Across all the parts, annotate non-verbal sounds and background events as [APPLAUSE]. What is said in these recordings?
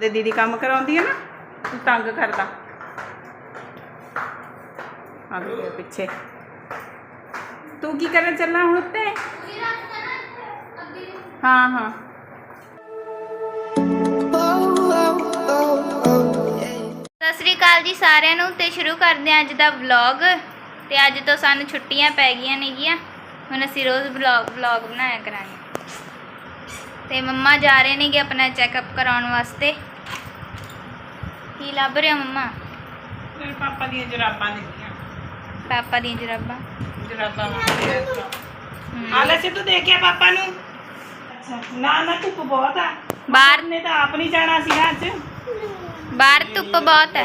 ਤੇ ਦੀਦੀ ਕੰਮ ਕਰਾਉਂਦੀ ਹੈ ਨਾ, ਤੂੰ ਤੰਗ ਕਰਦਾ ਆ ਗਿਆ ਪਿੱਛੇ। ਤੂੰ ਕੀ ਕਰਨ ਚੱਲਾ ਹੁਣ ਉੱਤੇ? ਹਾਂ ਹਾਂ। ਸਤਿ ਸ੍ਰੀ ਅਕਾਲ ਜੀ ਸਾਰਿਆਂ ਨੂੰ ਤੇ ਸ਼ੁਰੂ ਕਰਦੇ ਹਾਂ ਅੱਜ ਦਾ ਵਲੌਗ ਤੇ ਅੱਜ ਤੋਂ ਸਾਨੂੰ ਛੁੱਟੀਆਂ ਪੈ ਗਈਆਂ ਨੇਗੀਆਂ। ਹੁਣ ਅਸੀਂ ਰੋਜ਼ ਵਲੌਗ ਵਲੌਗ ਬਣਾਇਆ ਕਰਾਂਗੇ। ਤੇ ਮੰਮਾ ਜਾ ਰਹੇ ਨੇਗੇ ਆਪਣਾ ਚੈੱਕਅਪ ਕਰਾਉਣ ਵਾਸਤੇ। ਕੀ ਲੱਭ ਰਹੇ ਮੰਮਾ? ਮੇਰੇ ਪਾਪਾ ਦੀਆਂ ਜਰਾਬਾਂ ਦਿੱਤੀਆਂ ਪਾਪਾ ਦੀਆਂ ਜਰਾਬਾਂ? ਜਰਾਬਾਂ। ਆ ਲੈ ਸਿੱਧੂ ਦੇਖਿਆ ਪਾਪਾ ਨੂੰ। ਅੱਛਾ ਨਾ ਨਾ ਧੁੱਪ ਬਹੁਤ ਆ। ਬਾਹਰ ਨੇ ਤਾਂ ਆਪ ਨਹੀਂ ਜਾਣਾ ਸੀਗਾ ਅੱਜ। ਬਾਹਰ ਧੁੱਪ ਬਹੁਤ ਹੈ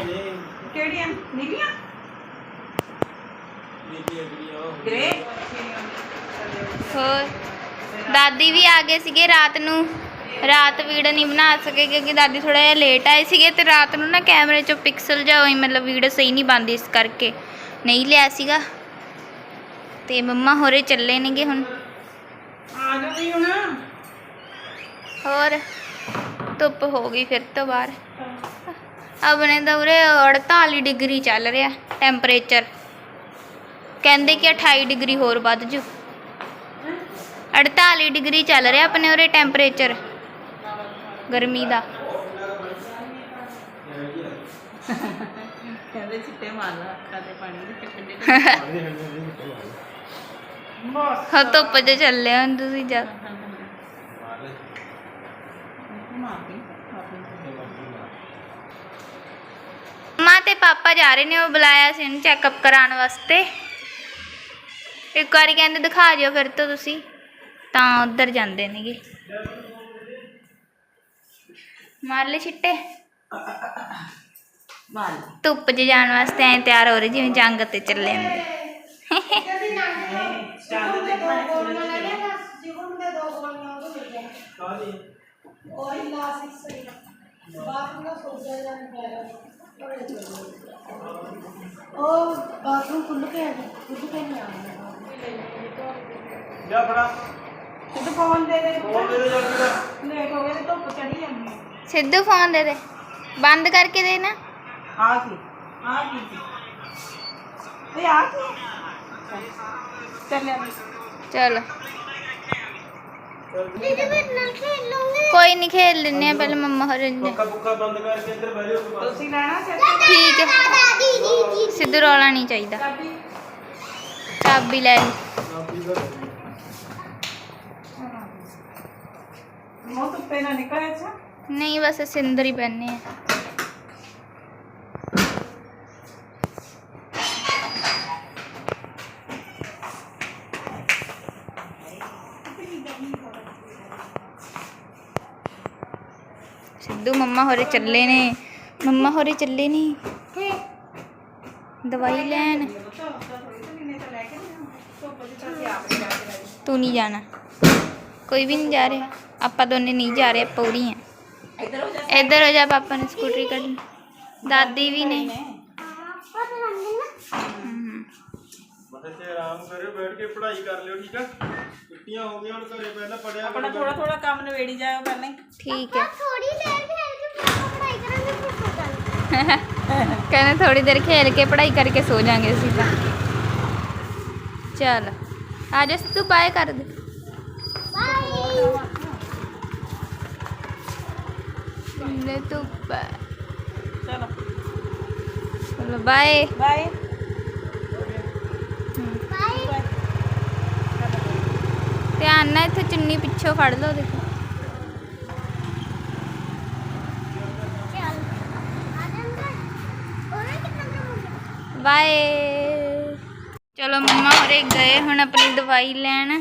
ਕਿਹੜੀਆਂ? ਨੀਲੀਆਂ? ਗ੍ਰੇ। ਹੋਰ? ਦਾਦੀ ਵੀ ਆ ਗਏ ਸੀਗੇ ਰਾਤ ਨੂੰ। ਰਾਤ ਵੀਡੀਓ ਨਹੀਂ ਬਣਾ ਸਕੇ ਕਿਉਂਕਿ ਦਾਦੀ ਥੋੜਾ ਜਿਹਾ ਲੇਟ ਆਏ ਸੀਗੇ ਤੇ ਰਾਤ ਨੂੰ ਨਾ ਕੈਮਰੇ 'ਚੋਂ ਪਿਕਸਲ ਜਾ ਹੋਈ ਮਤਲਬ ਵੀਡੀਓ ਸਹੀ ਨਹੀਂ ਬਣਦੀ ਇਸ ਕਰਕੇ। ਨਹੀਂ ਲਿਆ ਸੀਗਾ। ਤੇ ਮੰਮਾ ਹੋਰੇ ਚੱਲੇ ਨੇਗੇ ਹੁਣ। ਆ ਜਾ ਵੀ ਹੁਣ। ਹੋਰ? ਧੁੱਪ ਹੋ ਗਈ ਫਿਰ ਤੋਂ ਬਾਹਰ। ਆਪਣੇ ਤਾਂ ਉਰੇ 48 ਡਿਗਰੀ ਚੱਲ ਰਿਹਾ ਟੈਂਪਰੇਚਰ ਕਹਿੰਦੇ ਕਿ 28 ਡਿਗਰੀ ਹੋਰ ਵੱਧ ਜੂ। 48 ਡਿਗਰੀ ਚੱਲ ਰਿਹਾ ਆਪਣੇ ਉਰੇ ਟੈਂਪਰੇਚਰ ਗਰਮੀ ਦਾ। ਕਹਿੰਦੇ ਚਿੱਟੇ ਮਾਰ ਲਾ ਅੱਖਾਂ ਤੇ ਪਾਣੀ ਦੇ ਕਿੱਥੇ ਬਸ। ਹਾਂ ਧੁੱਪ 'ਚ ਚੱਲੇ ਹੁਣ ਤੁਸੀਂ ਜਾ। ਮਾਂ ਤੇ ਪਾਪਾ ਜਾ ਰਹੇ ਨੇ ਉਹ ਬੁਲਾਇਆ ਸੀ ਇਹਨੂੰ ਚੈੱਕਅਪ ਕਰਾਉਣ ਵਾਸਤੇ। ਇੱਕ ਵਾਰੀ ਕਹਿੰਦੇ ਦਿਖਾ ਜਿਓ ਫਿਰ ਤੋਂ ਤੁਸੀਂ ਤਾਂ ਉੱਧਰ ਜਾਂਦੇ ਨੇਗੇ। ਮਾਰ ਲੈ ਛਿੱਟੇ। ਮਾਰ ਧੁੱਪ 'ਚ ਜਾਣ ਵਾਸਤੇ ਐ ਤਿਆਰ ਹੋ ਰਹੇ ਜਿਵੇਂ ਜੰਗ ਤੇ ਚੱਲੇ ਹੁੰਦੇ। ਚਾਂਦ ਤੇ ਉਹ ਬਾਥਰੂਮ ਖੁੱਲ ਕੇ ਆ ਗਿਆ ਖੁੱਲ ਕੇ ਨਹੀਂ ਆਉਂਦਾ ਜਾ ਫੜਾ। ਸਿੱਧੂ ਫੋਨ ਦੇ ਦੇ। ਫੋਨ ਦੇ ਦੇ ਜਾ ਕੇ ਲੇਟ ਹੋ ਗਏ ਤੇ ਧੁੱਪ ਚੜੀ ਜਾਂਦੀ ਹੈ ਸਿੱਧੂ ਫੋਨ ਦੇ ਦੇ ਬੰਦ ਕਰਕੇ ਦੇ ਨਾ ਆ ਕੀ ਆ ਕੀ ਸੀ ਇਹ ਆ ਕੀ ਚੱਲਿਆ ਚਲੋ ਕੋਈ ਨਹੀਂ ਖੇਲ ਲੈਨੇ ਆ ਪਹਿਲਾਂ ਮੰਮਾ ਹੋਰੇ ਨੇ ਪੱਕਾ ਪੁੱਕਾ ਬੰਦ ਕਰਕੇ ਇੱਧਰ ਬਹਿ ਜਾਓ ਤੁਸੀਂ ਲੈਣਾ ਚੱਲ ਠੀਕ ਹੈ ਸਿੱਧੂ ਰੌਲਾ ਨਹੀਂ ਚਾਹੀਦਾ ਚਾਬੀ ਲੈ ਲਈ ਮੋਹ ਧੁੱਪੇ ਨਾ ਨਿਕਲੇ ਅੱਛਾ ਨਹੀਂ ਬਸ ਅਸੀਂ ਅੰਦਰ ਹੀ ਇੱਧਰ ਹੋ ਆਰਾਮ ਕਰਿਓ ਬੈਠ ਕੇ ਪੜ੍ਹਾਈ ਕਰ ਲਿਓ ਠੀਕ ਆ? ਛੁੱਟੀਆਂ ਗਈਆਂ ਹੁਣ ਘਰੇ ਪਹਿਲਾਂ ਪੜਿਆ ਆਪਣਾ ਥੋੜਾ ਥੋੜਾ ਕੰਮ ਨਵੇੜੀ ਪਹਿਲਾਂ ਠੀਕ ਹੈ ਥੋੜੀ ਦੇਰ ਖੇਲ ਕੇ ਫਿਰ ਪੜਾਈ ਕਰਾਂਗੇ ਫਿਰ ਸੋ ਜਾਵਾਂਗੇ ਕਹਿੰਦੇ ਥੋੜੀ ਦੇਰ ਖੇਲ ਕੇ ਪੜ੍ਹਾਈ ਕਰਕੇ ਸੋ ਜਾਾਂਗੇ ਅਸੀਂ ਤਾਂ। ਚੱਲ ਆ ਜਾ ਤੂੰ ਬਾਏ ਕਰ ਦੇ ਬਾਏ ਨੇ ਤੂੰ ਬਾਏ ਚਲੋ। ਚਲੋ ਬਾਏ ਬਾਏ ਧਿਆਨ ਨਾਲ ਇੱਥੇ ਚੁੰਨੀ ਪਿੱਛੋਂ ਫੜ ਲਓ ਦੇਖੋ। ਬਾਏ ਚਲੋ ਮੰਮਾ ਹੋਰੇ ਗਏ ਹੁਣ ਆਪਣੀ ਦਵਾਈ ਲੈਣ।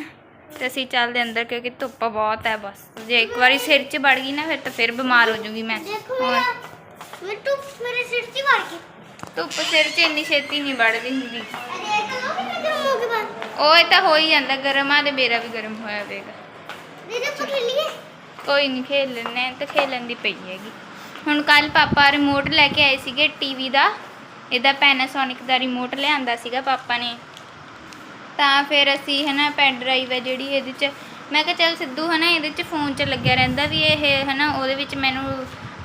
ਤੇ ਅਸੀਂ ਚੱਲਦੇ ਅੰਦਰ ਕਿਉਂਕਿ ਧੁੱਪ ਬਹੁਤ ਹੈ ਬਸ। ਜੇ ਇੱਕ ਵਾਰੀ ਸਿਰ 'ਚ ਵੜ ਗਈ ਨਾ ਫਿਰ ਤਾਂ ਫਿਰ ਬਿਮਾਰ ਹੋ ਜਾਊਗੀ ਮੈਂ। ਹੋਰ ਮੇਰਾ ਮੈਂ ਤੂੰ ਮੇਰੇ ਸਿਰ 'ਚ ਵੜ ਕੇ ਧੁੱਪ ਸਿਰ 'ਚ ਇੰਨੀ ਛੇਤੀ ਨਹੀਂ ਵੜਦੀ ਹੁੰਦੀ। ਉਹ ਇਹ ਤਾਂ ਹੋ ਹੀ ਜਾਂਦਾ ਗਰਮ ਆ ਤੇ ਮੇਰਾ ਵੀ ਗਰਮ ਹੋਇਆ ਹੋਵੇਗਾ। ਕੋਈ ਨਹੀਂ ਖੇਲ ਲੈਣੇ ਤਾਂ ਖੇਲਣ ਦੀ ਪਈ ਹੈਗੀ। ਹੁਣ ਕੱਲ ਪਾਪਾ ਰਿਮੋਟ ਲੈ ਕੇ ਆਏ ਸੀਗੇ ਟੀਵੀ ਦਾ। ਇਹਦਾ ਪੈਨਾਸੋਨਿਕ ਦਾ ਰਿਮੋਟ ਲਿਆਂਦਾ ਸੀਗਾ ਪਾਪਾ ਨੇ। ਤਾਂ ਫਿਰ ਅਸੀਂ ਹਨਾ ਪੈਨ ਡਰਾਈਵ ਹੈ ਜਿਹੜੀ ਇਹਦੇ 'ਚ। ਮੈਂ ਕਿਹਾ ਚੱਲ ਸਿੱਧੂ ਹਨਾ ਇਹਦੇ 'ਚ ਫੋਨ 'ਚ ਲੱਗਿਆ ਰਹਿੰਦਾ ਵੀ ਇਹ ਹਨਾ ਉਹਦੇ ਵਿੱਚ ਮੈਨੂੰ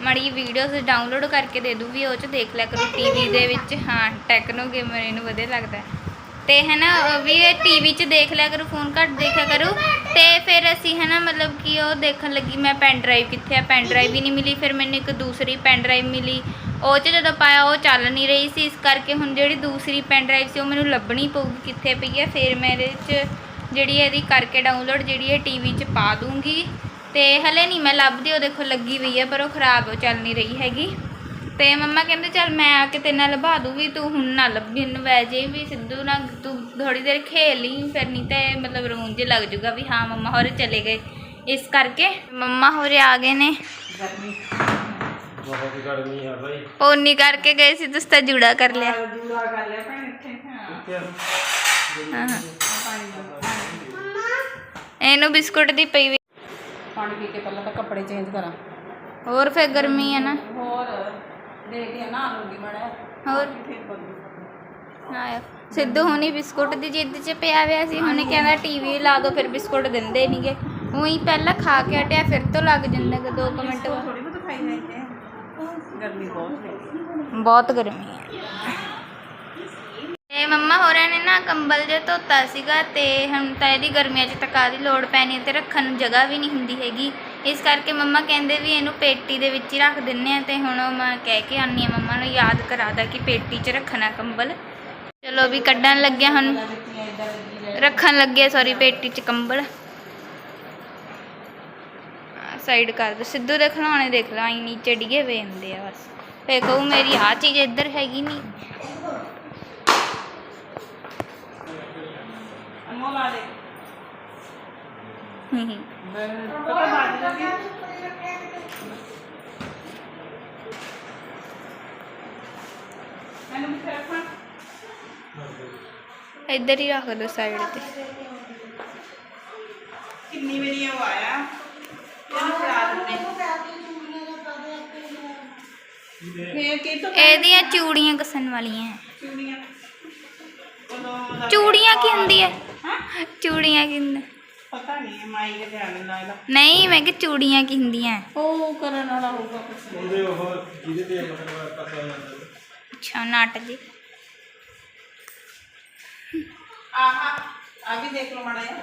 ਮੜੀ ਵੀਡੀਓਜ਼ ਡਾਊਨਲੋਡ ਕਰਕੇ ਦੇ ਦੂ ਵੀ ਉਹ ਚ ਦੇਖ ਲਿਆ ਕਰੋ ਟੀਵੀ ਦੇ ਵਿੱਚ। ਹਾਂ ਟੈਕਨੋ ਗੇਮਰ ਇਹਨੂੰ ਵਧੀਆ ਲੱਗਦਾ ਹੈ। ਤੇ ਹੈ ਨਾ ਉਹ ਵੀ ਟੀਵੀ 'ਚ ਦੇਖ ਲਿਆ ਕਰੋ, ਫੋਨ ਘੱਟ ਦੇਖਿਆ ਕਰੋ। ਤੇ ਫਿਰ ਅਸੀਂ ਹੈ ਨਾ ਮਤਲਬ ਕਿ ਉਹ ਦੇਖਣ ਲੱਗੀ ਮੈਂ ਪੈਨ ਡਰਾਈਵ ਕਿੱਥੇ ਆ, ਪੈਨ ਡਰਾਈਵ ਹੀ ਨਹੀਂ ਮਿਲੀ। ਫਿਰ ਮੈਨੂੰ ਇੱਕ ਦੂਸਰੀ ਪੈਨ ਡਰਾਈਵ ਮਿਲੀ। ਉਹ 'ਚ ਜਦੋਂ ਪਾਇਆ, ਉਹ ਚੱਲ ਨਹੀਂ ਰਹੀ ਸੀ। ਇਸ ਕਰਕੇ ਹੁਣ ਜਿਹੜੀ ਦੂਸਰੀ ਪੈਨ ਡਰਾਈਵ ਸੀ, ਉਹ ਮੈਨੂੰ ਲੱਭਣੀ ਪਊਗੀ ਕਿੱਥੇ ਪਈ ਹੈ। ਫਿਰ ਮੈਂ ਇਹਦੇ 'ਚ ਜਿਹੜੀ ਇਹਦੀ ਕਰਕੇ ਡਾਊਨਲੋਡ ਜਿਹੜੀ ਹੈ ਟੀਵੀ 'ਚ ਪਾ ਦੂੰਗੀ। ਤੇ ਹਲੇ ਨਹੀਂ ਮੈਂ ਲੱਭਦੀ, ਉਹ ਦੇਖੋ ਲੱਗੀ ਹੋਈ ਹੈ, ਪਰ ਉਹ ਖਰਾਬ ਚੱਲ ਨਹੀਂ ਰਹੀ ਹੈਗੀ। ਤੇ ਮੰਮਾ ਕਹਿੰਦੇ, ਚੱਲ ਮੈਂ ਆ ਕੇ ਤੇਰੇ ਨਾਲ ਲਭਾ ਦੂੰਗੀ, ਤੂੰ ਹੁਣ ਨਾ ਲੱਭੀ ਨੂੰ ਵੈਜੇ ਵੀ ਸਿੱਧੂ ਨਾਲ ਤੂੰ ਥੋੜੀ ਦੇਰ ਖੇਲ ਲਈ, ਫਿਰ ਨਹੀਂ ਤੇ ਮਤਲਬ ਰੋਣ ਜੇ ਲੱਗ ਜੂਗਾ ਵੀ ਹਾਂ, ਮੰਮਾ ਹੋਰੇ ਚਲੇ ਗਏ। ਇਸ ਕਰਕੇ ਮੰਮਾ ਹੋਰੇ ਆ ਗਏ ਨੇ। ਬਹੁਤ ਗਰਮੀ ਹੈ ਭਾਈ ਪੋਨੀ ਕਰਕੇ ਗਏ ਸੀ ਤੁਸੀਂ ਤਾਂ ਜੂੜਾ ਕਰ ਲਿਆ। ਜੂੜਾ ਕਰ ਲਿਆ ਭੈਣ ਇੱਥੇ। ਹਾਂ ਕਿਆ ਹਾਂ ਪਾਣੀ ਦਾ ਇਹਨੂੰ ਬਿਸਕੁਟ ਦੀ ਪਈ ਵੀ। ਪਾਣੀ ਪੀ ਕੇ ਪਹਿਲਾਂ ਤਾਂ ਕੱਪੜੇ ਚੇਂਜ ਕਰਾਂ। ਹੋਰ ਫਿਰ ਗਰਮੀ ਹੈ ਨਾ। ਹੋਰ ਦੇਖਦੇ ਆ ਨਾ ਲੂਗੀ ਮੜਾ। ਹੋਰ? ਆਇਆ ਸਿੱਧੂ ਹੁਣੀ ਬਿਸਕੁਟ ਦੀ ਜਿੱਦ 'ਚ ਪਿਆ ਹੋਇਆ ਸੀ ਹੁਣੇ ਕਹਿੰਦਾ ਟੀਵੀ ਲਾ ਦੋ ਫਿਰ ਬਿਸਕੁਟ ਦਿੰਦੇ ਨਹੀਂਗੇ ਉਹੀ ਪਹਿਲਾਂ ਖਾ ਕੇ ਹਟਿਆ ਫਿਰ ਤੋਂ ਲੱਗ ਜਾਂਦਾ ਦੋ ਕੁ ਮਿੰਟ। ਥੋੜੀ ਬਹੁਤ ਖਾਈ ਜਾਂਦੇ ਗਰਮੀ ਬਹੁਤ ਹੈ। ਬਹੁਤ ਗਰਮੀ ਹੈ। ਤੇ ਮੰਮਾ ਹੋਰਾਂ ਨੇ ਨਾ ਕੰਬਲ ਜੇ ਧੋਤਾ ਸੀਗਾ ਤੇ ਹੁਣ ਤਾਂ ਇਹਦੀ ਗਰਮੀਆਂ 'ਚ ਟਕਾ ਦੀ ਲੋੜ ਪੈਣੀ ਹੈ ਤੇ ਰੱਖਣ ਨੂੰ ਜਗ੍ਹਾ ਵੀ ਨਹੀਂ ਹੁੰਦੀ ਹੈਗੀ। ਇਸ ਕਰਕੇ ਮੰਮਾ ਕਹਿੰਦੇ ਵੀ ਇਹਨੂੰ ਪੇਟੀ ਦੇ ਵਿੱਚ ਹੀ ਰੱਖ ਦਿੰਨੇ ਆ ਤੇ ਹੁਣ ਉਹ ਮੈਂ ਕਹਿ ਕੇ ਆਨੀ ਆ ਮੰਮਾ ਨੂੰ ਯਾਦ ਕਰਾਦਾ ਕਿ ਪੇਟੀ 'ਚ ਰੱਖਣਾ ਕੰਬਲ। ਚਲੋ ਵੀ ਕੱਢਣ ਲੱਗਿਆ ਹੁਣ। ਰੱਖਣ ਲੱਗੇ ਸੌਰੀ ਪੇਟੀ 'ਚ ਕੰਬਲ। ਸਾਈਡ ਕਰ ਦੋ। ਸਿੱਧੂ ਦੇ ਖਿਡੌਣੇ ਦੇਖ ਲਾ ਆਈ ਨੀਚੇ ਡਿੱਗੇ ਵੇ ਹੁੰਦੇ ਆ ਬਸ। ਫੇਰ ਕਹੂ ਮੇਰੀ ਆ ਚੀਜ਼ ਇੱਧਰ ਹੈਗੀ ਨਹੀਂ ਦੇ। ਪਤਾ ਲੱਗੀ ਰੱਖਾਂ ਇੱਧਰ ਹੀ ਰੱਖ ਦੋ ਸਾਈਡ ਤੇ। ਕਿੰਨੀ ਵਾਰੀ ਆਇਆ। ਇਹਦੀਆਂ ਚੂੜੀਆਂ ਕਸਣ ਵਾਲੀਆਂ ਹੈ। ਚੂੜੀਆਂ ਉਦੋਂ ਦਾ ਚੂੜੀਆਂ ਕੀ ਹੁੰਦੀ ਹੈ ਹਾਂ ਚੂੜੀਆਂ ਕੀ ਹੁੰਦਾ ਪਤਾ ਨਹੀਂ ਮਾਈ ਦੇ ਧਿਆਨ ਨਹੀਂ ਲਾਇਆ ਨਹੀਂ ਮੈਂ ਕਿ ਚੂੜੀਆਂ ਕੀ ਹੁੰਦੀਆਂ? ਹੈ? ਉਹ ਕਰਨ ਵਾਲਾ ਹੋਊਗਾ ਕੁਛ। ਉਹਦੇ ਉਹ ਜਿਹਦੇ ਤੇ ਮਤਲਬ ਪਤਾ ਜਾਂਦਾ। ਅੱਛਾ ਨਾਟਕ ਜੀ ਆਹਾ ਆ ਵੀ ਦੇਖ ਲਓ ਮਾੜਾ ਜਿਹਾ।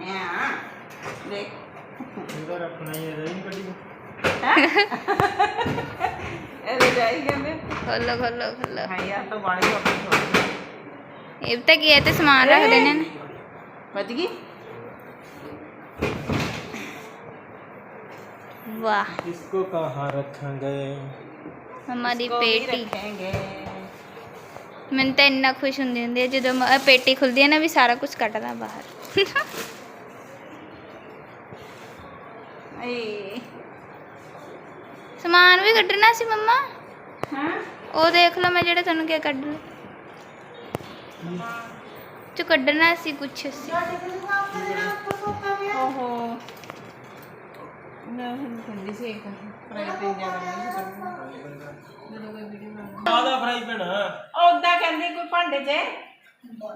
[LAUGHS] ਹਾਂ ਦੇਖ ਇਹਦਾ ਰੱਖਣਾ ਹੀ ਹੈ ਨਹੀਂ ਕੱਢੀ ਇਹ ਜਾਈ ਕਹਿੰਦੇ खोलो खोलो खोलो ਹਾਂ ਯਾਰ ਤਾਂ ਬਾਣੀ ਆਪਣੀ ਛੋੜੀ ये तक ये तो सामान रख देने ने ਵੱਜ ਗਈ वाह इसको कहाँ रखेंगे हमारी इसको भी पेटी रखेंगे ਮੈਨੂੰ ਤਾਂ ਇੰਨਾ ਖੁਸ਼ ਹੁੰਦੀ ਹੁੰਦੀ ਹੈ ਜਦੋਂ ਮ- ਅਹ ਪੇਟੀ ਖੁੱਲਦੀ ਹੈ ਨਾ ਵੀ ਏ ਸਮਾਨ ਵੀ ਕੱਢਣਾ ਸੀ ਮੰਮਾ? ਹਾਂ? ਉਹ ਦੇਖ ਲਓ ਮੈਂ ਜਿਹੜਾ ਤੁਹਾਨੂੰ ਕਿਹਾ ਕੱਢ ਲਓ। ਚ ਕੱਢਣਾ ਸੀ ਕੁਛ ਸੀ। ਓਹੋ। ਮੈਂ ਹੁੰਦੀ ਸੀ ਇੱਕ ਫਰਾਈ ਪੈਨ ਜਾ ਕਰਨੀ ਜਦੋਂ ਕੋਈ ਵੀਡੀਓ ਬਣਾਉਂਦਾ। ਆਦਾ ਫਰਾਈ ਪੈਣਾ? ਉਦਾਂ ਕਹਿੰਦੇ ਕੋਈ ਭਾਂਡੇ 'ਚ ਉਹ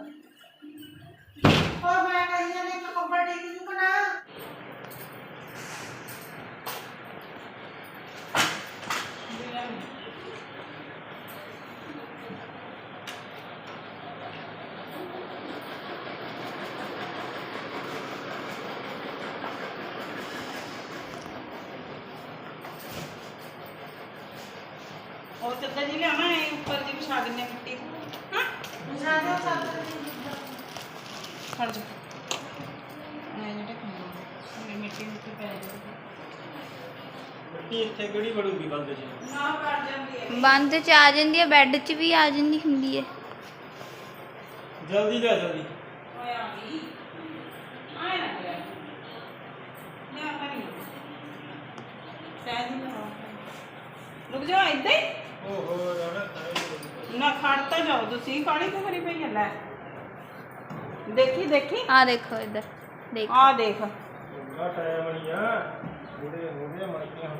ਚੱਦਰ ਜੀ ਲਿਆਵਾਂ ਇਹ ਉੱਪਰ ਜੀ ਵਿਛਾ ਦਿੰਨੇ ਆ ਮਿੱਟੀ ਹਾਂ ਵਿਛਾ ਦਿਓ ਫੜ ਜਾ। ਨਹੀਂ ਜਿਹੜੇ ਖੰਡੇ ਮਿੱਟੀ ਉੱਤੇ ਪੈ ਮਿੱਟੀ ਇੱਥੇ ਕਿਹੜੀ ਵੜੂਗੀ ਬੰਦ ਜੀ? ਨਾ ਕਰ ਜਾਂਦੀ ਹੈ। ਬੰਦ ਚ ਆ ਜਾਂਦੀ ਹੈ ਬੈੱਡ ਚ ਵੀ ਆ ਜਾਂਦੀ ਹੁੰਦੀ ਹੈ। ਜਲਦੀ ਲਿਆ ਜਲਦੀ। ਹੋਇਆ ਵੀ ਆਏ ਨਾ ਕਰਿਆ ਲਿਆ। ਕਰੀ ਸਹਿਜ ਨਾ ਰੁਕ ਜਾਓ ਏਦਾਂ ਹੀ। ਨਾ ਖੜ ਤਾਂ ਜਾਓ ਤੁਸੀਂ ਕਾਲੀ ਕਿਉਂ ਕਰੀ ਪਈ ਹੈ ਲੈ। ਦੇਖੀ ਦੇਖੀ? ਆ ਦੇਖੋ ਇੱਧਰ ਦੇਖ। ਆ ਦੇਖ। ਪੂਰਾ ਟਾਈਮ ਨਹੀਂ ਆ ਬੁੜੇ ਹੋ ਗਏ ਮਣਕੀਆਂ ਹੁਣ।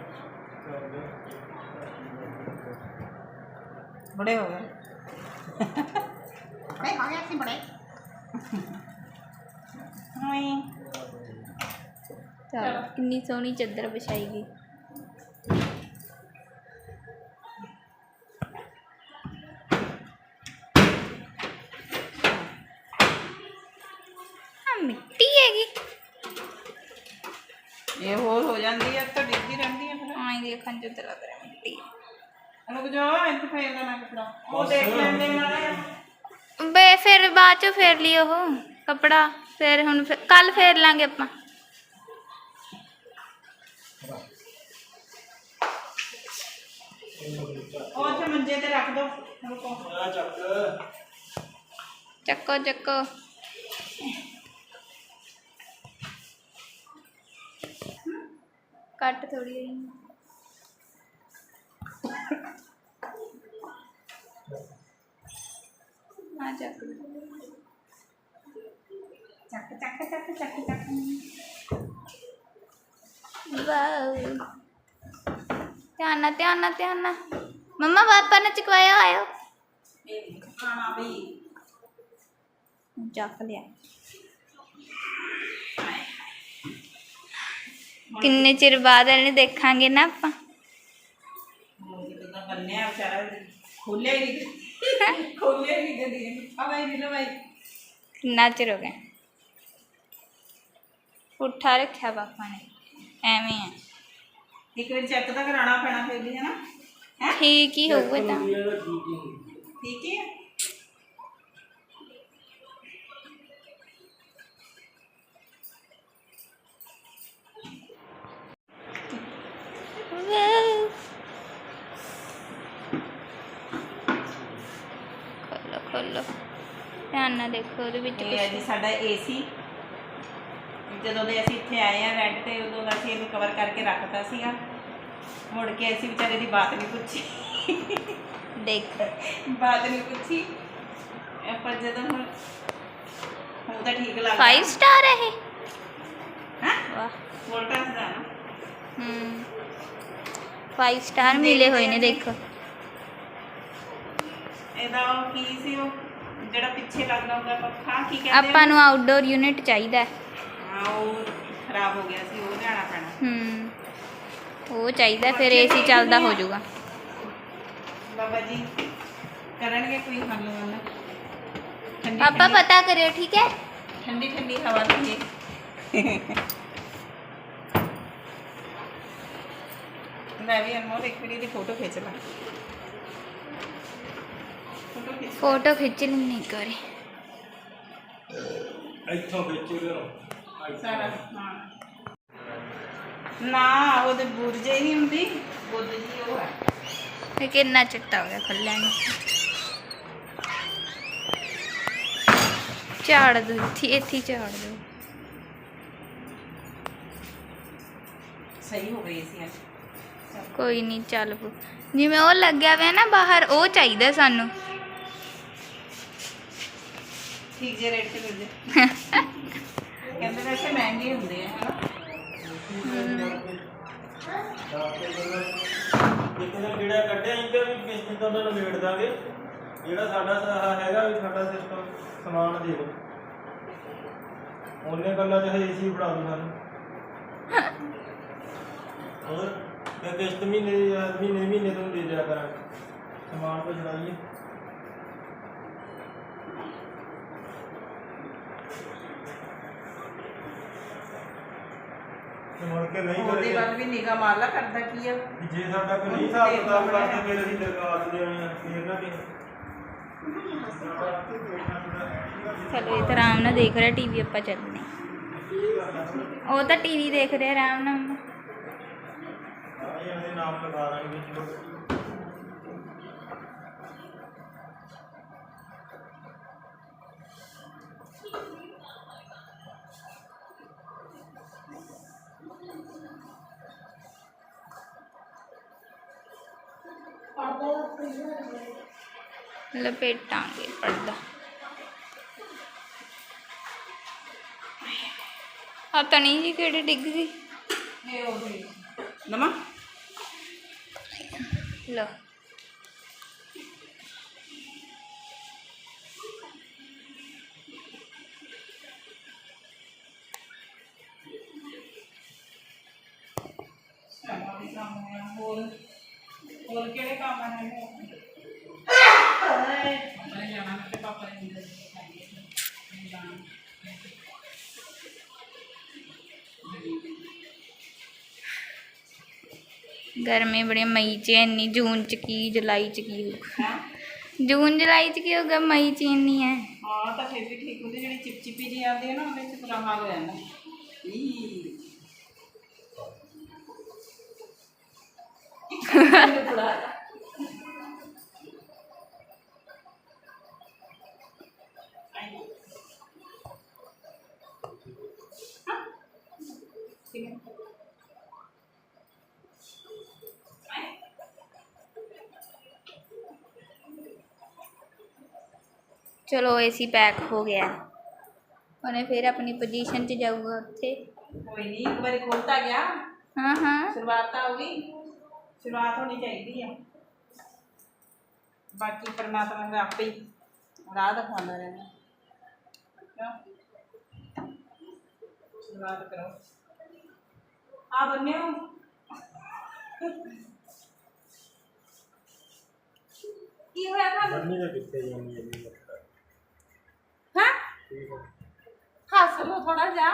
ਚੱਲਦੇ ਬੜੇ ਹੋ ਗਏ। ਬੜੇ ਹੋ ਗਏ ਅਸੀਂ ਬੜੇ। ਨਹੀਂ ਚਲੋ ਕਿੰਨੀ ਸੋਹਣੀ ਚੱਦਰ ਵਿਛਾਈ ਗਈ ਆ ਮਿੱਟੀ ਹੈਗੀ ਇਹ ਹੋਰ ਹੋ ਜਾਂਦੀ ਹੈ ਤਾਂ ਡਿੱਗਦੀ ਰਹਿੰਦੀ ਹੈ ਫਿਰ ਨਾ ਕੱਪੜਾ। ਉਹ ਦੇਖ ਲੈਂਦੇ ਨਾਲੇ ਬੇ ਫਿਰ ਬਾਅਦ ਚ ਫੇਰ ਲਈ ਉਹ ਕਪੜਾ। ਫਿਰ ਹੁਣ ਕੱਲ ਫੇਰ ਲਾਂਗੇ ਆਪਾਂ। ਉਹ ਇੱਥੇ ਮੰਜੇ ਤੇ ਰੱਖ ਦੋ। ਰੁਕੋ। ਆ ਚੱਕ। ਚੱਕੋ ਚੱਕੋ। ਕੱਟ ਥੋੜੀ ਹੋਈ ਆ ਚੱਕ ਚੱਕ ਚੱਕ ਚੱਕ ਚੱਕ ਚੱਕ। ਵਾਓ। ਧਿਆਨ ਨਾਲ ਧਿਆਨ ਨਾਲ ਧਿਆਨ ਨਾਲ। ਮੰਮਾ, ਪਾਪਾ ਨੇ ਚਕਵਾਇਆ ਆਇਓ ਇਹ ਖਾਣਾ ਵੀ ਚੱਕ ਲਿਆ। ਕਿੰਨੇ ਚਿਰ ਬਾਅਦ ਇਹਨੇ ਦੇਖਾਂਗੇ ਨਾ ਆਪਾਂ ਉਹ ਕਿਦਾਂ ਬੰਨਿਆ ਵਿਚਾਰਾ ਖੋਲੇ ਹੀ ਨਹੀਂ ਖੋਲੇ ਹੀ ਨਹੀਂ ਦੇ ਆ ਭਾਈ ਮਿਲੋ ਭਾਈ ਕਿੰਨਾ ਚਿਰ ਹੋ ਗਿਆ। ਪੁੱਠਾ ਰੱਖਿਆ ਪਾਪਾ ਨੇ। ਐਵੇਂ ਆ। ਇੱਕ ਵਾਰ ਚੈੱਕ ਤਾਂ ਕਰਾਉਣਾ ਪੈਣਾ ਫਿਰ ਵੀ ਹੈ ਨਾ ਹੈ? ਠੀਕ ਹੀ ਹੋਊਗਾ ਤਾਂ। ਠੀਕ ਹੀ ਨਹੀਂ ਠੀਕ ਹੈ ਵਾਓ। ਖੋਲੋ ਧਿਆਨ ਨਾਲ ਦੇਖੋ ਉਹਦੇ ਵਿੱਚ ਇਹ ਹੈ ਜੀ ਸਾਡਾ ਏਸੀ ਜਦੋਂ ਦੇ ਅਸੀਂ ਇੱਥੇ ਆਏ ਆ ਰੈਂਟ ਤੇ ਉਦੋਂ ਅਸੀਂ ਇਹਨੂੰ ਕਵਰ ਕਰਕੇ ਰੱਖਤਾ ਸੀਗਾ। ਮੁੜ ਕੇ ਅਸੀਂ ਵਿਚਾਰੇ ਦੀ ਬਾਤ ਨਹੀਂ ਪੁੱਛੀ। ਦੇਖ। ਬਾਤ ਨਹੀਂ ਪੁੱਛੀ। ਪਰ ਜਦੋਂ ਹੁਣ ਹੁਣ ਤਾਂ ਠੀਕ ਲੱਗਦਾ। 5 ਸਟਾਰ ਹੈ ਇਹ? ਹਾਂ? ਵਾਹ। ਵੋਲਟਸ ਦਾ ਨਾ। ਹੂੰ। 5 ਸਟਾਰ ਮਿਲੇ ਹੋਏ ਨੇ ਦੇਖੋ। ਇਹਦਾ ਕੀ ਸੀ ਉਹ? ਜਿਹੜਾ ਪਿੱਛੇ ਲੱਗਦਾ ਹੁੰਦਾ ਪੱਖਾ ਕੀ ਕਹਿੰਦੇ ਆਪਾਂ ਨੂੰ ਆਊਟਡੋਰ ਯੂਨਿਟ ਚਾਹੀਦਾ ਹੈ। ਹਾਂ ਉਹ ਖਰਾਬ ਹੋ ਗਿਆ ਸੀ ਉਹ ਲਿਆਉਣਾ ਪੈਣਾ। ਹੂੰ। ਉਹ ਚਾਹੀਦਾ ਫਿਰ ਏਸੀ ਚੱਲਦਾ ਹੋ ਜਾਊਗਾ। ਬਾਬਾ ਜੀ ਕਰਨਗੇ ਕੋਈ ਹੱਲ ਵਾਲਾ? ਪਾਪਾ ਪਤਾ ਕਰਿਓ ਠੀਕ ਹੈ? ਠੰਡੀ ਠੰਡੀ ਹਵਾ ਦੇਈਏ ਮੈਂ ਵੀ ਅਨਮੋਲ ਇੱਕ ਵਾਰੀ ਦੀ ਫੋਟੋ ਖਿੱਚ ਲਾਂ। ਫੋਟੋ ਖਿੱਚ ਖਿੱਚ ਲੈਣੀ ਇੱਕ ਵਾਰੀ। ਇੱਥੋਂ ਵਿੱਚ ਲਿਓ। ਸਾਰਾ ਹਾਂ ਨਾ ਉਹਦੇ ਬੁਰਜੇ ਨਹੀਂ ਹੁੰਦੀ? ਬੁੱਧ ਜੀ ਉਹ ਹੈ। ਇਹ ਕਿੰਨਾ ਚਿੱਟਾ ਹੋ ਗਿਆ ਖੁੱਲਿਆ ਨੂੰ। ਝਾੜ ਦੋ ਇੱਥੇ ਇੱਥੇ ਝਾੜ ਦੋ। ਸਹੀ ਹੋ ਗਈ ਸੀ ਅੱਜ। ਕੋਈ ਨਹੀਂ ਚੱਲ ਜਿਵੇਂ ਉਹ ਲੱਗਿਆ ਹੋਇਆ ਨਾ ਬਾਹਰ ਉਹ ਚਾਹੀਦਾ ਸਾਨੂੰ। ਠੀਕ ਜੇ ਰੇਟ ਤੇ ਮਿਲ ਜੇ [LAUGHS] ਕਹਿੰਦੇ ਵੈਸੇ ਮਹਿੰਗੇ ਹੁੰਦੇ ਆ ਦਿਨ ਜਿਹੜਾ ਕੱਢਿਆ ਇੰਦਾ ਵੀ ਕਿਸ਼ਤ ਤੋਂ ਉਹਨਾਂ ਨੂੰ ਵੇੜ ਦਾਂਗੇ। ਜਿਹੜਾ ਸਾਡਾ ਸ- ਹੈਗਾ ਵੀ ਸਾਡਾ ਸਿਸਟਮ ਸਮਾਨ ਦੇ ਦਿਓ। ਉਹਨੇ ਗੱਲਾਂ ਚਾਹੇ ਏਸੀ ਬਣਾ ਦੋ ਸਾਨੂੰ। ਹੋਰ ਤੇ ਕਿਸ਼ਤ ਮਹੀਨੇ ਮਹੀਨੇ ਮਹੀਨੇ ਤੋਂ ਦੇ ਦਿਆ ਕਰਾਂਗੇ। ਸਮਾਨ ਕੋ ਤੇ ਮੁੜ ਕੇ ਨਹੀਂ ਉਹਦੇ ਕਰੇ। ਵੱਲ ਵੀ ਨਿਗਾਹ ਮਾਰ ਲਾ ਕਰਦਾ ਕੀ ਆ? ਜੇ ਸਾਡਾ ਕੋਈ ਨਹੀਂ ਹਿਸਾਬ ਕਿਤਾਬ ਕਰਦੇ ਫਿਰ ਅਸੀਂ ਲਗਾ ਦਿੰਦੇ ਹਾਂ ਫਿਰ ਨਾ ਕਿ ਚਲੋ ਇਹ ਤਾਂ ਆਰਾਮ ਨਾਲ ਦੇਖ ਰਿਹਾ ਟੀਵੀ ਆਪਾਂ ਚੱਲਨੇ ਉਹ ਤਾਂ ਟੀਵੀ ਦੇਖ ਰਿਹਾ ਆਰਾਮ ਨਾਲ। ਸਾਰਿਆਂ ਦੇ ਨਾਮ ਲਗਾ ਦਾਂਗੇ ਵਿੱਚ। ਲਪੇਟਾਂਗੇ ਪਰਦਾ। ਆ ਤਣੀ ਜੀ ਕਿਹੜੀ ਡਿੱਗ ਗਈ? ਨਮਾ। ਲੋ ਹੋਰ ਹੋਰ ਕਿਹੜੇ ਕੰਮ ਨੇ ਮੈਂ ਜਾਣਾ ਤੇ ਪਾਪਾ ਨੇ ਮਿਲ ਗਰਮੀ ਬੜੀ ਮਈ ਚ ਇੰਨੀ ਜੂਨ ਚ ਕੀ ਜੁਲਾਈ ਚ ਕੀ ਹੋਊਗਾ ਹਾਂ ਜੂਨ ਜੁਲਾਈ ਚ ਕੀ ਹੋਗਾ ਮਈ ਚ ਇੰਨੀ ਹੈ ਹਾਂ ਤਾਂ ਫਿਰ ਵੀ ਠੀਕ ਹੁੰਦੀ ਜਿਹੜੀ ਚਿਪਚਿਪੀ ਜੀ ਆਉਂਦੀ ਹੈ ਨਾ ਉਹਦੇ ਚ ਬੁਰਾ ਹਾਲ ਹੋ ਚਲੋ ਏਸੀ ਪੈਕ ਹੋ ਗਿਆ ਉਹਨੇ ਫਿਰ ਆਪਣੀ ਪੋਜੀਸ਼ਨ 'ਚ ਜਾਊਗਾ ਉੱਥੇ ਕੋਈ ਨਹੀਂ ਇੱਕ ਵਾਰੀ ਖੋਲਤਾ ਗਿਆ ਹਾਂ ਹਾਂ ਸ਼ੁਰੂਆਤ ਤਾਂ ਹੋ ਗਈ ਸ਼ੁਰੂਆਤ ਹੋਣੀ ਚਾਹੀਦੀ ਆ ਬਾਕੀ ਪਰਮਾਤਮਾ ਦਾ ਆਪੇ ਹੀ ਰਾਹ ਦਿਖਾਉਂਦਾ ਰਹਿੰਦਾ ਕਿਉਂ ਸ਼ੁਰੂਆਤ ਕਰੋ ਆ ਬੰਨਿਓ ਕੀ ਹੋਇਆ ਤੁਹਾਨੂੰ ਮੰਮੀ ਦਾ ਕਿੱਥੇ ਜਾਂਦੀ ਹੈ ਜੀ ਹਾਂ ਠੀਕ ਹੈ ਹੱਸ ਲੋ ਥੋੜਾ ਜਿਹਾ।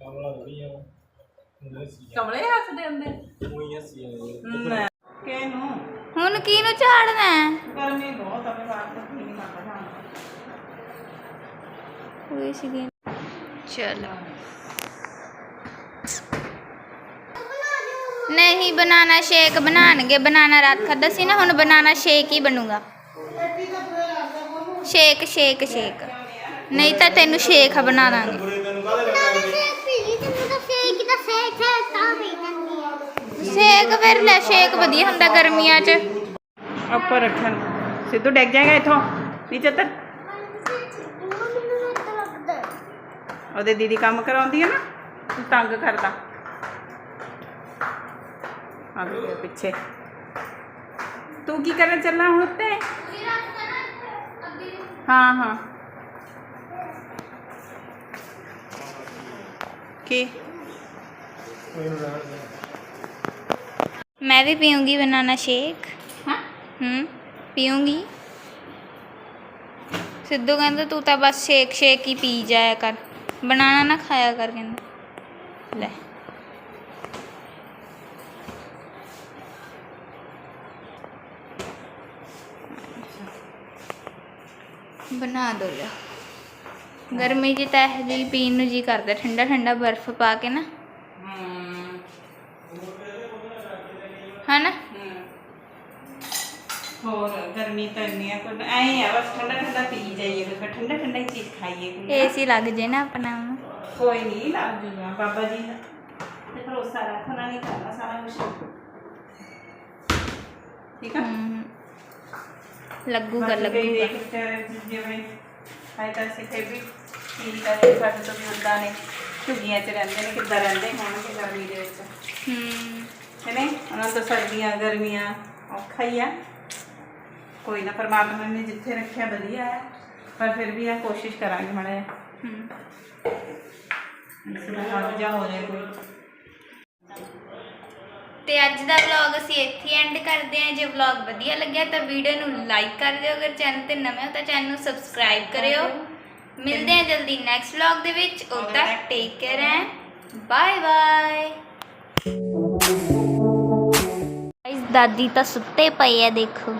ਕਮਲਾ ਸੀ ਕਮਲੇ ਹੱਸਦੇ ਹੁੰਦੇ? ਉਹੀ ਹੱਸੀ ਆਏ ਕਿਹਨੂੰ? ਹੁਣ ਕਿਹਨੂੰ ਝਾੜਨਾ ਹੈ? ਗਰਮੀ ਬਹੁਤ ਆ ਬਾਹਰ ਤੋਂ ਨਹੀਂ ਕਰਦਾ ਜਾਣਾ ਉਹ ਸੀਗੇ। ਚਲੋ। ਨਹੀਂ ਬਨਾਨਾ ਸ਼ੇਕ ਬਣਾਣਗੇ ਬਨਾਨਾ ਰਾਤ ਖਾਦਾ ਸੀ ਨਾ ਹੁਣ ਬਨਾਨਾ ਸ਼ੇਕ ਹੀ ਬਣੂਗਾ। Shake shake shake. ਨਹੀਂ ਤਾਂ ਤੈਨੂੰ ਸ਼ੇਕ ਬਣਾ ਦਾਂਗੇ। ਬੁਰੇ ਤੈਨੂੰ ਕਾਹਦੇ ਲੱਗਾਂਗੇ ਸ਼ੇਕ ਫਿਰ ਲੈ ਸ਼ੇਕ ਵਧੀਆ ਹੁੰਦਾ ਗਰਮੀਆਂ 'ਚ। ਉੱਪਰ ਰੱਖਣ। ਸਿੱਧੂ ਡਿੱਗ ਜਾਏਗਾ ਇੱਥੋਂ। ਨੀਚੇ ਤੱਕ ਉਹਦੇ ਦੀਦੀ ਕੰਮ ਕਰਾਉਂਦੀ ਹੈ ਨਾ, ਤੂੰ ਤੰਗ ਕਰਦਾ। ਆ ਵੀ ਪਿੱਛੇ। ਤੂੰ ਕੀ ਕਰਨ ਚੱਲਾ ਹੁਣ ਉੱਤੇ? ਹਾਂ ਹਾਂ। ਕੀ ਮੈਨੂੰ ਰਹਿਣ ਦੇ मैं भी पीऊंगी बनाना शेक ਹਾਂ हम्म पीऊंगी सिद्धू कहता तू तो बस शेक शेक ही पी जाया कर बनाना ना खाया कर कहता ले ਬਣਾ ਦੋ ਲਿਆ ਗਰਮੀ ਚ ਤਾਂ ਇਹ ਜਿਹੀ ਪੀਣ ਨੂੰ ਜੀ ਕਰਦਾ ਠੰਡਾ ਠੰਡਾ ਬਰਫ਼ ਪਾ ਕੇ ਨਾ। ਹਨਾ? ਹੋਰ ਗਰਮੀ ਤਾਂ ਇੰਨੀ ਆ ਕੋਈ ਐਂ ਆ ਬਸ ਠੰਡਾ ਠੰਡਾ ਪੀ ਜਾਈਏ ਫਿਰ ਠੰਡਾ ਠੰਡਾ ਹੀ ਚੀਜ਼ ਖਾਈਏ ਕੋਈ। ਏਸੀ ਲੱਗ ਜੇ ਨਾ ਆਪਣਾ। ਕੋਈ ਨਹੀਂ ਲੱਗ ਜੂਗਾ ਬਾਬਾ ਜੀ ਦਾ। ਤੇ ਭਰੋਸਾ ਰੱਖ ਉਹਨਾਂ ਨੇ ਕਰਨਾ ਸਾਰਾ ਕੁਝ ਠੀਕ ਆ? ਲੱਗੂਗਾ ਕਈ ਲੱਗੂਗਾ। ਜਿਵੇਂ ਹਾਈ ਤਾਂ ਸਿੱਖੇ ਵੀ ਫੀਲ ਕਰਦੇ ਸਾਡੇ ਤੋਂ ਵੀ ਉਦਾਂ ਨੇ ਝੁੱਗੀਆਂ 'ਚ ਰਹਿੰਦੇ ਨੇ ਕਿੱਦਾਂ ਰਹਿੰਦੇ ਹੋਣਗੇ ਗਰਮੀ ਦੇ ਵਿੱਚ। ਹਮ ਹੈਨੇ ਉਹਨਾਂ ਨੂੰ ਤਾਂ ਸਰਦੀਆਂ ਗਰਮੀਆਂ ਔਖਾ ਹੀ ਆ। ਕੋਈ ਨਾ ਪਰਮਾਤਮਾ ਨੇ ਜਿੱਥੇ ਰੱਖਿਆ ਵਧੀਆ ਹੈ ਪਰ ਫਿਰ ਵੀ ਆ ਕੋਸ਼ਿਸ਼ ਕਰਾਂਗੇ ਮਾੜਾ ਜਿਹਾ। ਜਾ ਹੋ ਜਾਏ ਕੋਈ। ਤੇ ਅੱਜ ਦਾ ਵਲੌਗ ਅਸੀਂ ਇੱਥੇ ਐਂਡ ਕਰਦੇ ਹਾਂ। ਜੇ ਵਲੌਗ ਵਧੀਆ ਲੱਗਿਆ ਤਾਂ ਵੀਡੀਓ ਨੂੰ ਲਾਈਕ ਕਰ ਦਿਓ। ਅਗਰ ਚੈਨਲ ਤੇ ਨਵੇਂ ਹੋ ਤਾਂ ਚੈਨਲ ਨੂੰ ਸਬਸਕ੍ਰਾਈਬ ਕਰਿਓ। ਮਿਲਦੇ ਹਾਂ ਜਲਦੀ ਨੈਕਸਟ ਵਲੌਗ ਦੇ ਵਿੱਚ। ਉਦੋਂ ਤੱਕ take care and bye bye guys ਦਾਦੀ ਤਾਂ ਸੁੱਤੇ ਪਈ ਹੈ ਦੇਖੋ।